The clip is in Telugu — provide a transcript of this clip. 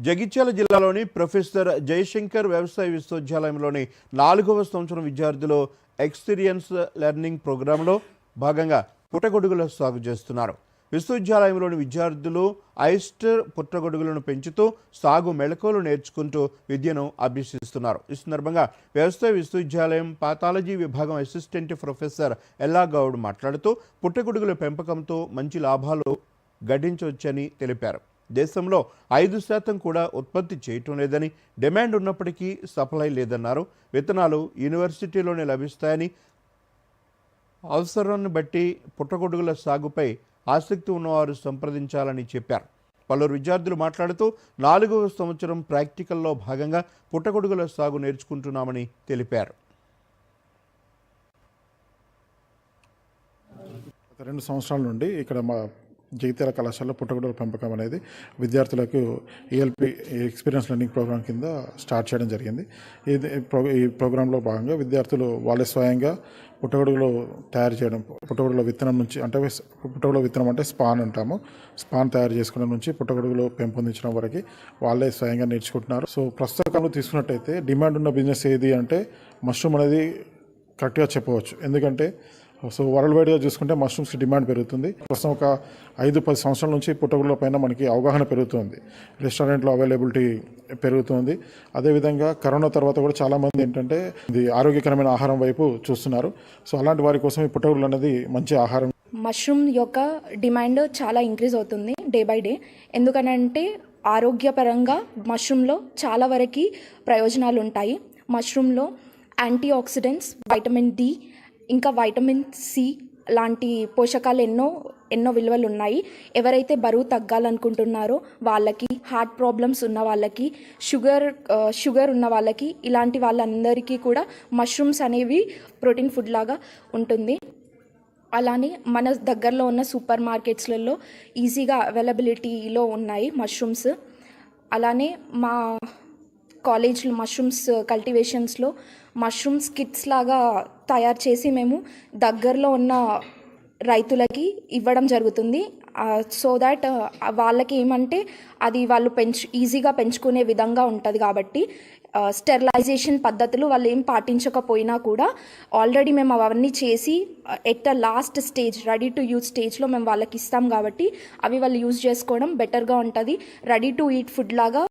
జగిత్యాల జిల్లాలోని ప్రొఫెసర్ జయశంకర్ వ్యవసాయ విశ్వవిద్యాలయంలోని నాలుగవ సంవత్సరం విద్యార్థులు ఎక్స్పీరియన్స్ లెర్నింగ్ ప్రోగ్రాంలో భాగంగా పుట్టగొడుగుల సాగు చేస్తున్నారు. విశ్వవిద్యాలయంలోని విద్యార్థులు ఐస్టర్ పుట్టగొడుగులను పెంచుతూ సాగు మెళకువలు నేర్చుకుంటూ విద్యను అభ్యసిస్తున్నారు. ఈ సందర్భంగా వ్యవసాయ విశ్వవిద్యాలయం పాథాలజీ విభాగం అసిస్టెంట్ ప్రొఫెసర్ ఎల్లా గౌడ్ మాట్లాడుతూ పుట్టగొడుగుల పెంపకంతో మంచి లాభాలు గడించవచ్చని తెలిపారు. దేశంలో ఐదు శాతం కూడా ఉత్పత్తి చేయటం లేదని డిమాండ్ ఉన్నప్పటికీ సప్లై లేదన్నారు. విత్తనాలు యూనివర్సిటీలోనే లభిస్తాయని అవసరాన్ని బట్టి పుట్టగొడుగుల సాగుపై ఆసక్తి ఉన్నవారు సంప్రదించాలని చెప్పారు. పలువురు విద్యార్థులు మాట్లాడుతూ నాలుగవ సంవత్సరం ప్రాక్టికల్లో భాగంగా పుట్టగొడుగుల సాగు నేర్చుకుంటున్నామని తెలిపారు. రెండు సంవత్సరాల నుండి ఇక్కడ మా జగిత్యాల కళాశాలలో పుట్టగొడుగుల పెంపకం అనేది విద్యార్థులకు ఏఎల్పి ఎక్స్పీరియన్స్ లెర్నింగ్ ప్రోగ్రామ్ కింద స్టార్ట్ చేయడం జరిగింది. ఇది ఈ ప్రోగ్రాంలో భాగంగా విద్యార్థులు వాళ్ళే స్వయంగా పుట్టగొడుగులు తయారు చేయడం పుట్టగొడుగుల విత్తనం నుంచి అంటే పుట్టగొడుగుల విత్తనం అంటే స్పాన్ అంటాము. స్పాన్ తయారు చేసుకోవడం నుంచి పుట్టగొడుగులు పెంపొందించడం వరకు వాళ్ళే స్వయంగా నేర్చుకుంటున్నారు. సో ప్రస్తుత కాలంలో తీసుకున్నట్టయితే డిమాండ్ ఉన్న బిజినెస్ ఏది అంటే మష్రూమ్ అనేది కరెక్ట్గా చెప్పవచ్చు. ఎందుకంటే సో వరల్డ్ వైడ్గా చూసుకుంటే మష్రూమ్స్కి డిమాండ్ పెరుగుతుంది. ప్రస్తుతం ఒక ఐదు పది సంవత్సరాల నుంచి పుట్టగొడుగుల పైన మనకి అవగాహన పెరుగుతుంది. రెస్టారెంట్లో అవైలబిలిటీ పెరుగుతుంది. అదేవిధంగా కరోనా తర్వాత కూడా చాలామంది ఏంటంటే ఇది ఆరోగ్యకరమైన ఆహారం వైపు చూస్తున్నారు. సో అలాంటి వారి కోసం ఈ పుట్టగొడుగులు అనేది మంచి ఆహారం. మష్రూమ్ యొక్క డిమాండ్ చాలా ఇంక్రీజ్ అవుతుంది డే బై డే. ఎందుకనంటే ఆరోగ్యపరంగా మష్రూమ్లో చాలా వరకు ప్రయోజనాలు ఉంటాయి. మష్రూమ్లో యాంటీ ఆక్సిడెంట్స్ వైటమిన్ డి ఇంకా వైటమిన్ సి లాంటి పోషకాలు ఎన్నో ఎన్నో విలువలు ఉన్నాయి. ఎవరైతే బరువు తగ్గాలనుకుంటున్నారో వాళ్ళకి హార్ట్ ప్రాబ్లమ్స్ ఉన్న వాళ్ళకి షుగర్ షుగర్ ఉన్న వాళ్ళకి ఇలాంటి వాళ్ళందరికీ కూడా మష్రూమ్స్ అనేవి ప్రోటీన్ ఫుడ్ లాగా ఉంటుంది. అలానే మన దగ్గరలో ఉన్న సూపర్ మార్కెట్స్లలో ఈజీగా అవైలబిలిటీలో ఉన్నాయి మష్రూమ్స్ అలానే మా కాలేజ్లో మష్రూమ్స్ కల్టివేషన్స్లో మష్రూమ్స్ కిట్స్ లాగా తయారు చేసి మేము దగ్గరలో ఉన్న రైతులకి ఇవ్వడం జరుగుతుంది. Uh, సో దాట్ uh, వాళ్ళకి ఏమంటే అది వాళ్ళు పెంచు ఈజీగా పెంచుకునే విధంగా ఉంటుంది కాబట్టి uh, స్టెరిలైజేషన్ పద్ధతులు వాళ్ళు ఏం పాటించకపోయినా కూడా ఆల్రెడీ మేము అవన్నీ చేసి at a last stage ready to use స్టేజ్లో మేము వాళ్ళకి ఇస్తాం కాబట్టి అవి వాళ్ళు యూజ్ చేసుకోవడం బెటర్గా ఉంటుంది. రెడీ టు ఈట్ ఫుడ్ లాగా